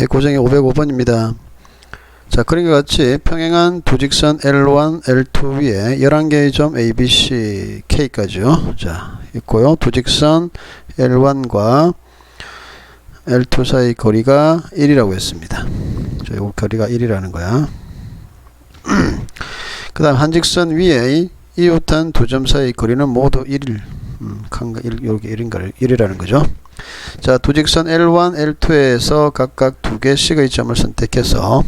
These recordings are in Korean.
예, 고정이 505번입니다. 자, 그런 것 같이 평행한 두 직선 L1, L2 위에 11개의 점 A, B, C, K까지요. 자, 있고요. 두 직선 L1과 L2 사이 거리가 1이라고 했습니다. 자, 요 거리가 1이라는 거야. 그 다음 한 직선 위에 이웃한 두 점 사이 거리는 모두 1, 음, 칸가 1, 이렇게 1인가, 1이라는 거죠. 자, 두 직선 L1, L2에서 각각 두 개씩의 점을 선택해서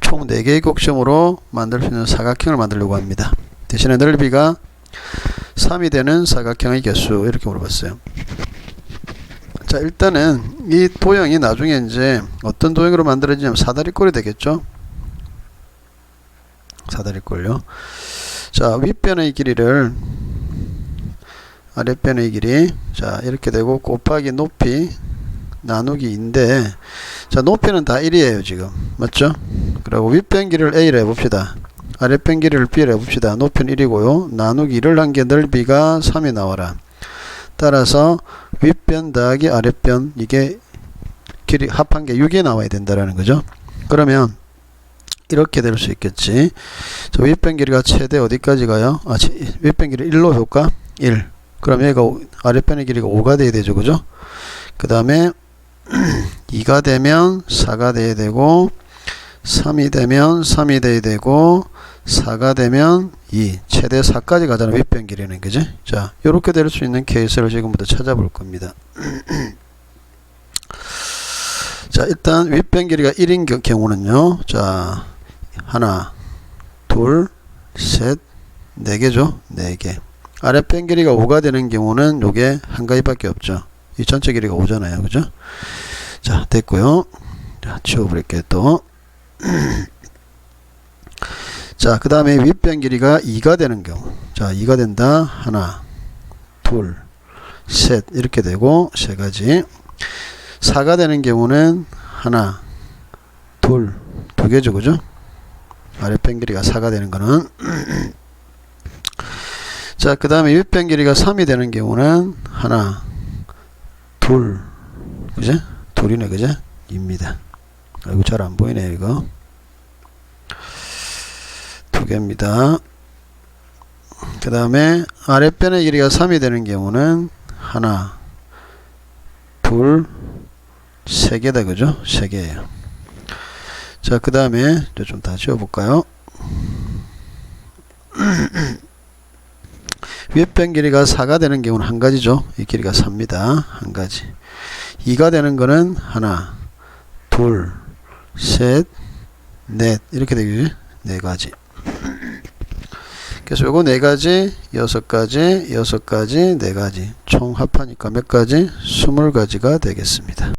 총 4개의 곡점으로 만들 수 있는 사각형을 만들려고 합니다. 대신에 넓이가 3이 되는 사각형의 개수 이렇게 물어봤어요. 자 일단은 이 도형이 나중에 이제 어떤 도형으로 만들어지냐면 사다리꼴이 되겠죠. 사다리꼴요. 자 윗변의 길이를 아랫변의 길이. 자 이렇게 되고 곱하기 높이 나누기 인데 자 높이는 다 1이에요 지금. 맞죠? 그리고 윗변 길이를 A로 해봅시다. 아랫변 길이를 B로 해봅시다. 높이는 1이고요. 나누기 1을 한 게 넓이가 3이 나와라. 따라서 윗변 더하기 아랫변 이게 길이 합한 게 6이 나와야 된다라는 거죠. 그러면 이렇게 될 수 있겠지. 자, 윗변 길이가 최대 어디까지 가요? 아, 윗변 길이 1로 해볼까? 1 그럼 얘가 오- 아랫변의 길이가 5가 돼야 되죠 그죠? 그 다음에 2가 되면 4가 돼야 되고 3이 되면 3이 돼야 되고 4가 되면 2 최대 4까지 가잖아 윗변 길이는 그지? 자 이렇게 될 수 있는 케이스를 지금부터 찾아볼 겁니다. 자 일단 윗변 길이가 1인 겨- 경우는요. 자 하나 둘셋 네 개죠? 네개 아랫변 길이가 5가 되는 경우는 요게 한 가지밖에 없죠. 이 전체 길이가 5잖아요. 그죠? 자 됐고요. 자 치워버릴게요 또 자 그 다음에 윗변 길이가 2가 되는 경우. 자 2가 된다. 하나 둘 셋. 이렇게 되고 세 가지. 4가 되는 경우는 하나 둘 두 개죠. 그죠? 아랫변 길이가 4가 되는 거는 자 그 다음에 윗변 길이가 3이 되는 경우는 하나 둘 그제 둘이네 그제 입니다. 아이고 잘 안 보이네 이거. 두 개입니다. 그 다음에 아랫변의 길이가 3이 되는 경우는 하나 둘 세 개다 그죠? 세 개예요. 자 그 다음에 좀 다 지워볼까요 윗변 길이가 4가 되는 경우는 한 가지죠. 이 길이가 4입니다. 한 가지. 2가 되는 거는 하나, 둘, 셋, 넷 이렇게 되겠지. 네 가지. 그래서 요거 네 가지, 여섯 가지, 여섯 가지, 네 가지. 총 합하니까 몇 가지? 스물 가지가 되겠습니다.